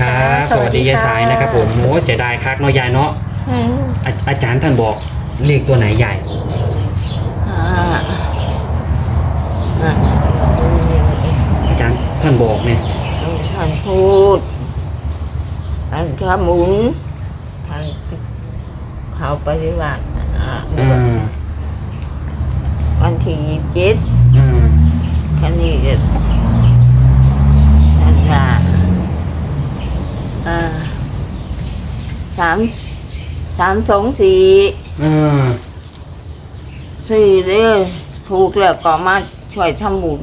ครับค่ะสวัสดีสวัสดียายค่ะสายนะครับผมโอ้เสียดายคักเนาะยายเนาะอืมอาอาจารย์ท่านบอกเลขตัวไหนยายอ่าอ่าอาจารย์ท่านบอกเนี่ยท่านพูดท่านขมุนท่านเขาปฏิบัติอ่าอ่าวันที่ยี่สิบเจ็ดอ่าคันนี้ก็ท่านว่า อ่าสามสามสองสี่อ่าสี่เด้อถูกแล้วก็มาช่วยทำบุญ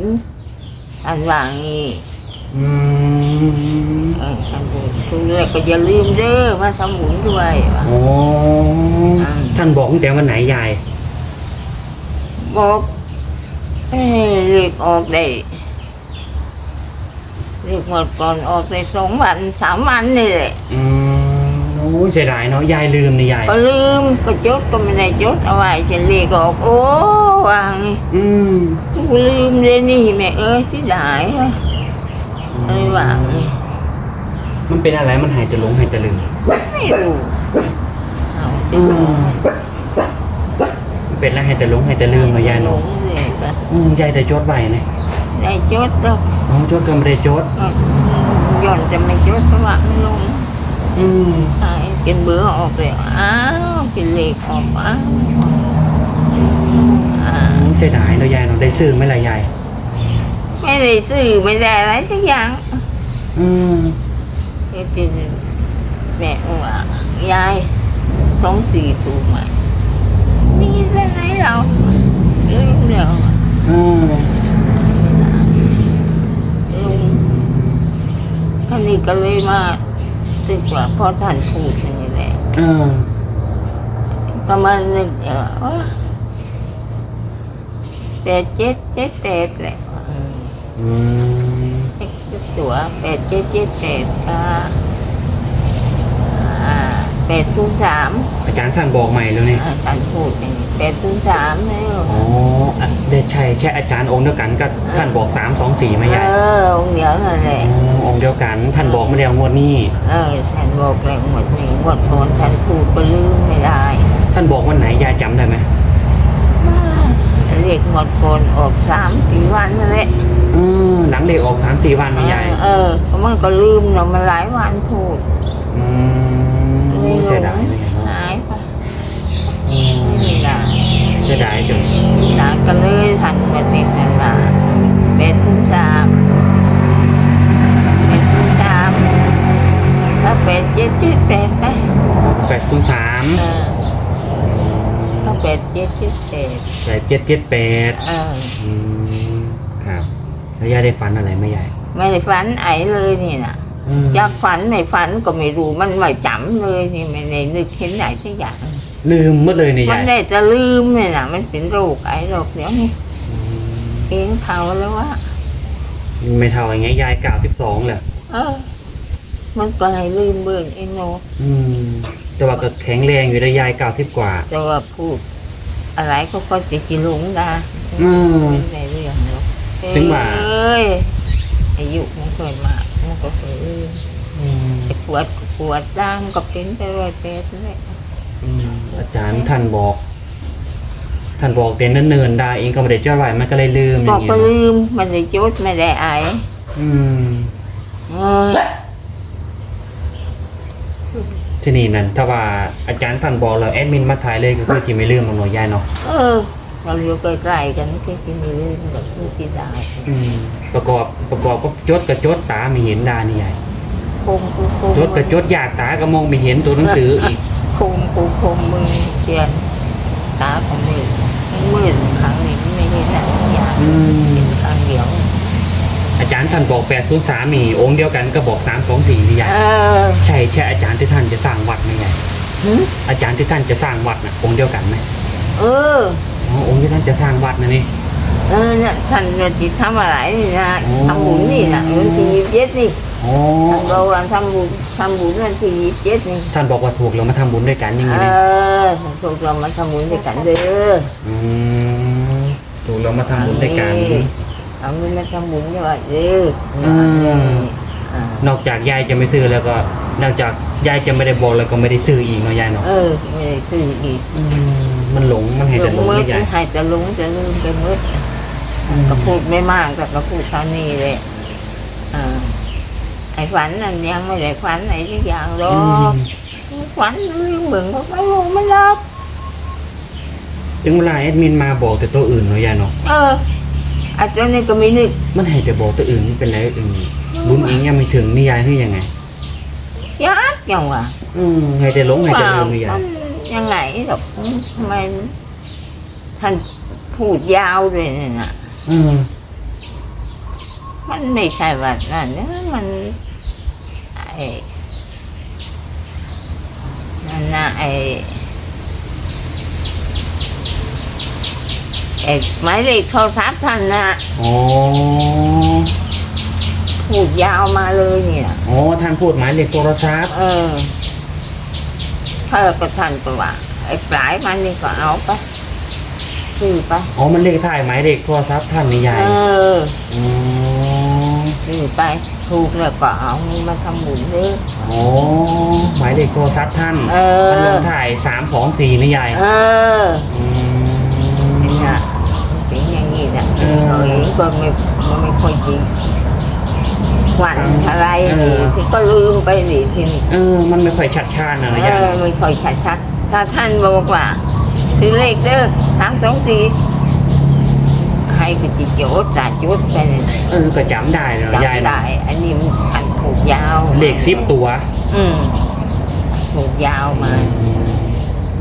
อันว่างี้อืมเออทำบุญถูกแล้วก็อย่าลืมเด้อมาทำบุญด้วยว่ะโอ้ท่านบอกตั้งแต่วันไหนยายบอกเอ้ยเรียกออกได้ เรียกหมดก่อนออกได้สองวันสามวันนี่แหละอืมโอ้เสียดายเนาะยายลืมนี่ยายก็ลืมก็จดก็ไม่ได้จดเอาไว้จะเรียกออกโอ้วางงี้อืมกูลืมเลยนี่แม่เอ้ยที่ได้ว่ะอะไรวางงี้มันเป็นอะไรมันหายแต่หลงหายแต่ลืมไม่รู้เอาอืมมันเป็นอะไรหายแต่หลงหายแต่ลืมเนาะยายหลเนาะงเลยก็อืมยายได้จดไว้เนี่ย ได้จดแล้วอ๋อจดก็ไม่ได้จดก็ย้อนจะไม่จดเพราะว่าไม่ลงอืมตายกินเบื่อออกเลยอ้าวกินเหล็กออกอ้าวอ่าเสียดายเนาะยายเนาะได้ซื้อไหมล่ะยายไม่ได้ซื้อไม่ได้อะไรสักอย่างอืมก็จิแม่ว่ายายสองสี่ถูกไหมมีที่ไหนเราลืมเดี๋ยวอืม ลุงท่า นนี้ก็เลยมาตึกว่าพ่อท่านพูดอย่างนี้แหละอืมก็มานึกเออว่าแปดเจ็ดเจ็ดแปดแหละอืมตัวแปดเจ็ดเจ็ดแปดอ่าอ่าแปดศูนย์สามอาจารย์ท่านบอกใหม่แล้วนี่อ่าท่านพูดอย่างนี้ แปดศูนย์สามแล้วอ๋ออะได้ใช่ใช่อาจารย์องค์เดียวกันก็ท่านบอกสามสองสี่ไหมยายเออองค์เดียวนั่นแหละ อ๋อองค์เดียวกันท่านบอกมาแล้วงวดนี้ เออท่านบอกเลยหมดนี้หมดโอนท่านพูดก็ลืมไม่ได้ท่านบอกวันไหนยายจำได้ไหมเรียกหมดโกนออกสามสี่วันนั่นแหละอืมหลังเลขออกสามสี่วันไหมยายเออเพราะมันก็ลืมเนาะมันหลายวันพูด อืมเสียดายเลยเนาะหาย สียดายจนหลานก็เลยทันมาติดนั่นมาเป็นทุนสามเป็นทุนสามถ้าเป็นเจ็ดเจ็ดแปดไปแปดคูณสามเออถ้าเป็นเจ็ดเจ็ดแปดแปดเจ็ดเจ็ดแปดเออ อืมครับ แล้วยายได้ฝันอะไรไหมยายไม่ได้ฝันไอ้เลยนี่น่ะอืมอยากฝันไม่ฝันก็ไม่รู้มันไม่จำเลยนี่ไม่ได้นึกเห็นไหนสักอย่าง ลืมหมดเลยเนี่ยมันยายได้จะลืมเนี่ยนะมันเป็นโรคไอ้โรคเดี๋ยวนี้อืมเองเขาแล้วว่า ไม่เท่าอย่างเงี้ยยายเก้าสิบสองแหละเออ มันก็ให้ลืมเบิ่งไอ้โนอืมแต่ว่าก็แข็งแรงอยู่ได้ยายเก้าสิบกว่าแต่ว่าพูด อะไรก็ก็จะกินหลงนะอืมไม่ได้เรื่องหรอกถึงว่า เอ้ยอายุมันเกิดมากมันก็เคยลืมอืมจะปวดก็ปวดด้ามก็เป็นไปร้อยแปดนั่นแหละอืม อาจารย์ท่านบอก ท่านบอกเต็นเนินๆได้เองก็ไม่ได้เจ้าไหวมันก็เลยลืมอบอย่างเงี้ก็ยลืมมันได้จดไม่ได้ไอายอืมเอ้ยที่นี่นั่นถ้าว่าอาจารย์ท่านบอกเราแอดมินมาถ่ายเลยก็คือจะไม่ลืมหรอกเนาะยายเนาะเออ เราอยู่ใกล้ๆกันก็จะมีเรื่องแบบนี้ที่ได้อืมประกอบประกอบก็จดกับจดตาไม่เห็นได้นี่ยายคงกูคงจดกับจดยากตาก็มองไม่เห็นตัวหนังสืออีก คงกูคงมือเขียนตาของมือมือครั้งนี้ไม่เห็นอะไรอย่างอืม เห็นครั้งเดียว อาจารย์ท่านบอกแปดศูนย์สามมีองค์เดียวกันก็บอกสามสองสี่นี่ยายเออใช่ใช่อาจารย์ที่ท่านจะสร้างวัดไหมยายหึอาจารย์ที่ท่านจะสร้างวัดน่ะองค์เดียวกันไหมเออ อ๋อองค์ที่ท่านจะสร้างวัดนะนี่ เออเนี่ยฉันจะจิตทำอะไรนี่นะโอ้ ทำบุญนี่นะวันที่ยี่สิบเจ็ดนี่อ๋อท่านบอกว่าทำบุญทำบุญวันที่ยี่สิบเจ็ดนี่ท่านบอกว่าถูกเรามาทำบุญด้วยกันยังไงเอเนี่ยอถูกเรามาทำบุญด้วยกันเด้ออืมถูกเรามาทำบุญด้วยกัน ทำบุญมาทำบุญด้วยเด้ออืมอ่านอกจากยายจะไม่ซื้อแล้วก็นอกจากยายจะไม่ได้บอกแล้วก็ไม่ได้ซื้ออีกเนาะยายเนาะเออไม่ได้ซื้ออีกมมันหลงมันให้แต่หลงมืไม่ยายให้จะลุงจะลืมไปมืด ก็พูดไม่มากแต่ก็พูดเท่านี้เลยอ่าไอ้ฝันนั่นยังไม่ได้ฝันไหนสักอย่างหรออืมกฝันลืมเหมือนเขาไม่ลงไม่รับถึงเวลาแอดมินมาบอกแต่ตัวอื่นเนาะยายเนาะเอออาจารย์นี่ก็ไม่นึกมันให้แต่บอกตัวอื่นมันเป็นไรอื่นบุญเองยังไม่ถึงนี่ยายคือยังไงยากอย่างว่ะอืมให้แต่หลงให้แต่ลืมนี่ยามัยนยังไงหรอกทำไมท่านพูดยาวเลยเนี่ยนะ อืม มันไม่ใช่ว่านั่นนะมันไอ้นั่นนะไอ้ไอ้หมายเลขโทรศัพท์ท่านนะอ๋อพูดยาวมาเลยเนี่ยอ๋อท่านพูดหมายเลขโทรศัพท์เออถ้าก็ท่านก็ว่าไอ้ปลายมันนี่ก็เอาไป ซื้อไปอ๋อ มันเลขถ่ายหมายเลขโทรศัพท์ท่านนี่ยายเอออ๋อซื้อไปถูกแล้วก็เอาเงินมาทำบุญเลยอ๋อหมายเลขโทรศัพท์ท่านเออ มันลงถ่ายสามสองสี่นี่ยายเอออืมเนี่ยเป็นอย่างนี้นะเออ เขาเองก็ไม่ไม่ไม่ค่อยจริงหวันอะไรเอนี่อที่ก็ลืมไปหนิทีนี้ เออ มันไม่ค่อยชัดชาตินะเอยายอไม่ค่อยชัดชัดๆถ้าท่านบอกว่า ซื้อเลขเด้อสามสองสี่ใครก็จิโจดจ่าจุดไปเนี่ยเออก็จำได้เนาะยายจำเนาะได้ อันนี้มันท่านผูกยาวเลขสิบตัว อืมผูกยาวมา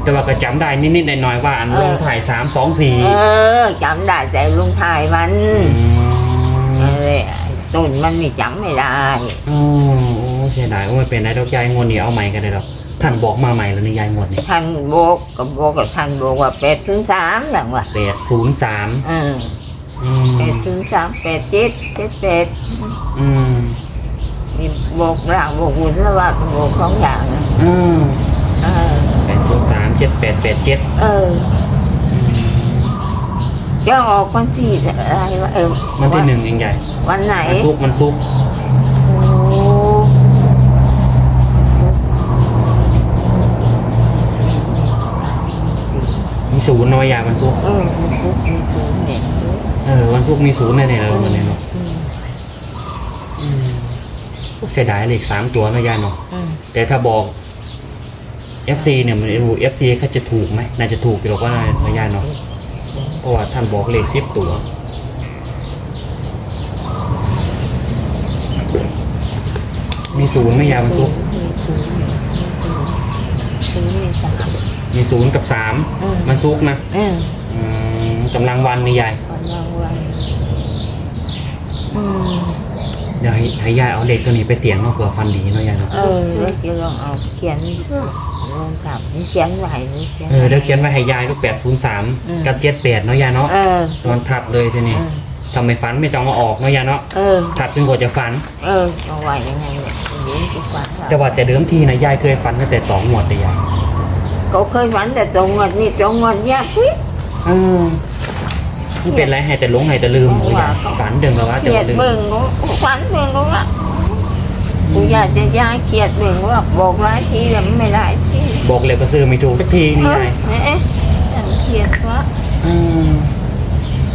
แต่ว่าก็จำได้นิดๆหน่อยๆว่าอันเออ ลงถ่ายสามสองสี่เออจำได้แต่ลุงทายมันอะไรต้นมันไม่จำไม่ได้ โอ้โอ้เสียดายโอ้ไม่เป็นไรดอกยายงวดนี้เอาใหม่กันเลยหรอก ท่านบอกมาใหม่แล้วนี่ยายงวดนี้ท่านบอกกับบอกกับท่านบอกว่าแปดถึงสามหลังว่าแปดศูนย์สามเอออืแปมดถึงสามแปดเจ็ดเจ็ดแปดอืมมีบอกหลังบอกบุญแล้วว่าก็บอกสองอย่างนะอืมเออแปดศูนย์สามเจ็ดแปดแปดเจ็ดเออจะออกวันที่อะไรวะเออมันที่หนึ่งเองใหญ่วันไหน มันซุกมันซุกโอ้ มี ศูนย์น้อยยามันซุกเออมีทุกมีศูนย์เนี่ยเออวันซุกมีศูนย์แน่ๆเลยวันนี้เนาะอืมอืมเสียดายเลขสามตัวนะยายเนาะอืมแต่ถ้าบอก FC เนี่ยมันรู้ FC เขาจะถูกไหมน่าจะถูกอยู่หรอกว่านะยายเนาะเพราะว่าท่านบอกเลขสิบตัว มีศูนย์ไหม่ยายมันซุกมีศูนย์มีศูนย์มีสาม มีศูนย์กับสามอืม มันซุกนะเอออืมกำลังวันนี่ยายวันละวันอืมเดี๋ยวให้ให้ยายเอาเลขตัวนี้ไปเสียงเนาะเผื่อฟันดีเนาะยายเนาะเออแล้วจะลองเอาเขียนลองกลับนี่เขียนไหวนี่เขียน เออเดี๋ยวเขียนไว้ให้ยายก็แปดศูนย์สามอืม กับเจ็ดแปดเนาะยายเนาะเออ ตอนทับเลยทีนี้เออ ทำไมฝันไม่ต้องมาออกเนาะยายเนาะเออ ทับจนกว่าจะฝัน เออเอาไหวยังไงเนี่ยเดี๋ยวจะฝันแต่ว่าแต่เดิมทีนะยายเคยฝันตั้งแต่ต่องวดเลยยาย เขาเคยฝันแต่ตรงวันนี้ตรงวันยากปิ๊บเออมันเป็นไรให้แต่หลงให้แต่ลืมเพโอ้ราะยว่าฝันเดิมแล้วว่าเกแต่ลียว่าดลืมเบิ่งเขาฝันเบิ่งเขาละกูอยากจะย้ายเกลียดเบิ่งว่าบอกหลายทีแต่มันไม่ได้ทีบอกเลยก็ซื้อไม่ถูกสักทีนี่ยายเอ๊ะฉันเกลียดวะอืม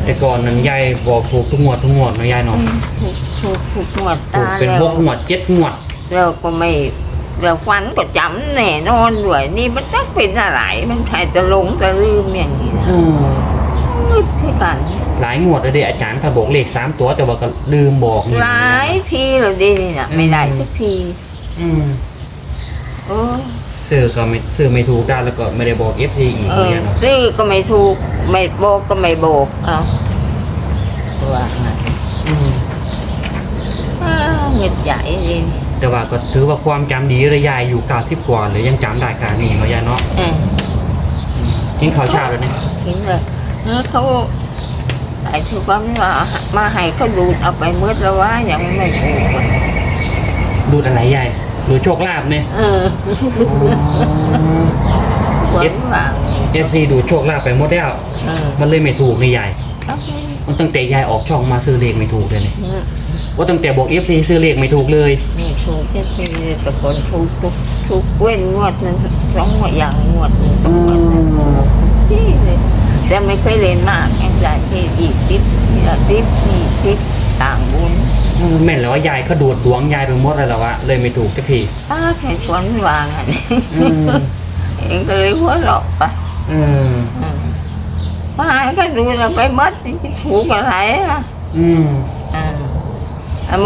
แต่ก่อนนั้นยายบอกถูกทุกงวดทุกงวดเนาะยายเนาะถูกถูกถูกหมดถูกตาเป็นแล้วหกงวดเจ็ดงวดเราก็ไม่ เราฝันก็จำแน่นอนด้วยนี่มันต้องเป็นอะไร มันใครจะหลงจะลืมอย่างนี้นะเออมืดที่กัน หลายงวดเลยเด้อาจารย์ถ้าบอกเลขสามตัวแต่ว่าก็ลืมบอกนี่ หลายทีเราดีนี่นะไม่ได้สักทีอืมโอ้ซื้อก็ไม่ซื้อไม่ถูกได้แล้วก็ไม่ได้บอกเอฟซีอีกเออเนี่ยเนาะซื้อก็ไม่ถูก ไม่โบกก็ไม่โบกเอาว่าไงอืม อ้าวเงียบใหญ่ดี แต่ว่าก็ถือว่าความจำดีระยายอยู่เก้าสิบกว่าเลยยังจำได้การนี่เนาะยายเนาะเออกินข้าวเช้าแล้วเนี่ยทิ้งเลยเออเขาไอ้ที่ว่ามามาให้เขาดูดเอาไปมืดแล้วว่ายังไม่ถูกอะดูดอะไรยายดูโชคลาภเนี่ยเออหวังว่าเอฟซีดูโชคลาภไปหมดแล้ว เออมันเลยไม่ถูกนี่ยายครับมันตั้งแต่ยายออกช่องมาซื้อเลขไม่ถูกเลยเนี่ยนี่ ว่าตั้งแต่บอกเอฟซีซื้อเลขไม่ถูกเลย นี่ถถูกแค่ทีแต่คนถูกทุกทุกเว้นงวดหนึงสองงวดอย่างงวดหนึ่งอืมที่เลยแต่ไม่เคยเล่นมากแค่ได้ที่ยี่สิบยี่สิบยี่สิบต่างบุญแม่นแล้วว่ายายเขาดูดดวงยายไปหมดเลยแล้ววะเลยไม่ถูกสักทีป้าแค่สวนวางอันนี้อืมเองก็เลยหัวเราะไปอืมอืมป้าก็ดูเราไปหมัดจะถูกอะไรล่ะ อืมอ่าอะ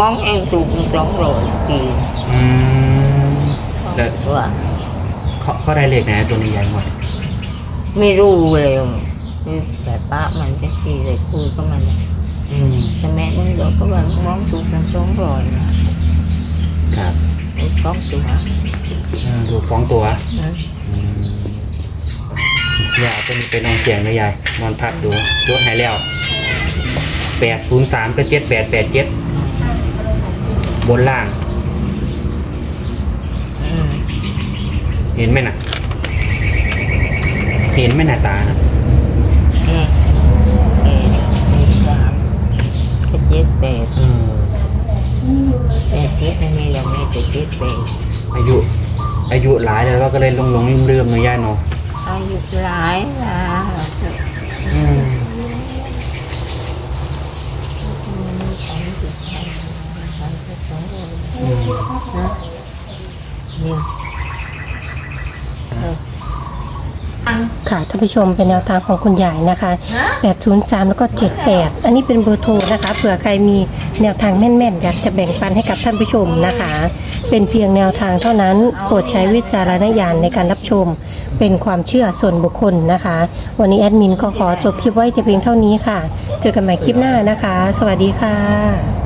มองเองถูกสองร้อยกี่อืมแล้วตัวเขาเขาได้เลขไหนตัวนี้ยายหมดไม่รู้เลยแต่ป้ามันจะขี่เลยคุยก็มันอืมแต่แม่มึงเดี๋ยวก็มันมองถูกกันสองร้อยนะครับไอ้สองตัวอืมถูกสองตัวนะอืมเนี่ยเอาตัวนี้ไปนอนเสียงเลยยายนอนพักดูยกหายแล้วแปดศูนย์สามก็เจ็ดแปดแปดเจ็ด บนล่างอืมเห็นไหมน่ะเห็นไหมหน้าตานะเอ๊ะเอ๊ะเอ๊ะสามก็เจ็ดแปดเออแปดเจ็ดไม่มีแล้วแม่จะเจ็ดแปดอายุอายุหลายแล้วก็เลยลงลงลืมๆเนาะย่าเนาะอายุหลายละ อืมอืมนี่ค่ะท่านผู้ชมเป็นแนวทางของคุณยายนะคะ 803 แล้วก็ 78 อันนี้เป็นเบอร์โทรนะคะ เผื่อใครมีแนวทางแม่นๆ อยากจะแบ่งปันให้กับท่านผู้ชมนะคะ เป็นเพียงแนวทางเท่านั้น โปรดใช้วิจารณญาณในการรับชม เป็นความเชื่อส่วนบุคคลนะคะ วันนี้แอดมินก็ขอจบคลิปไว้แต่เพียงเท่านี้ค่ะ เจอกันใหม่คลิปหน้านะคะ สวัสดีค่ะ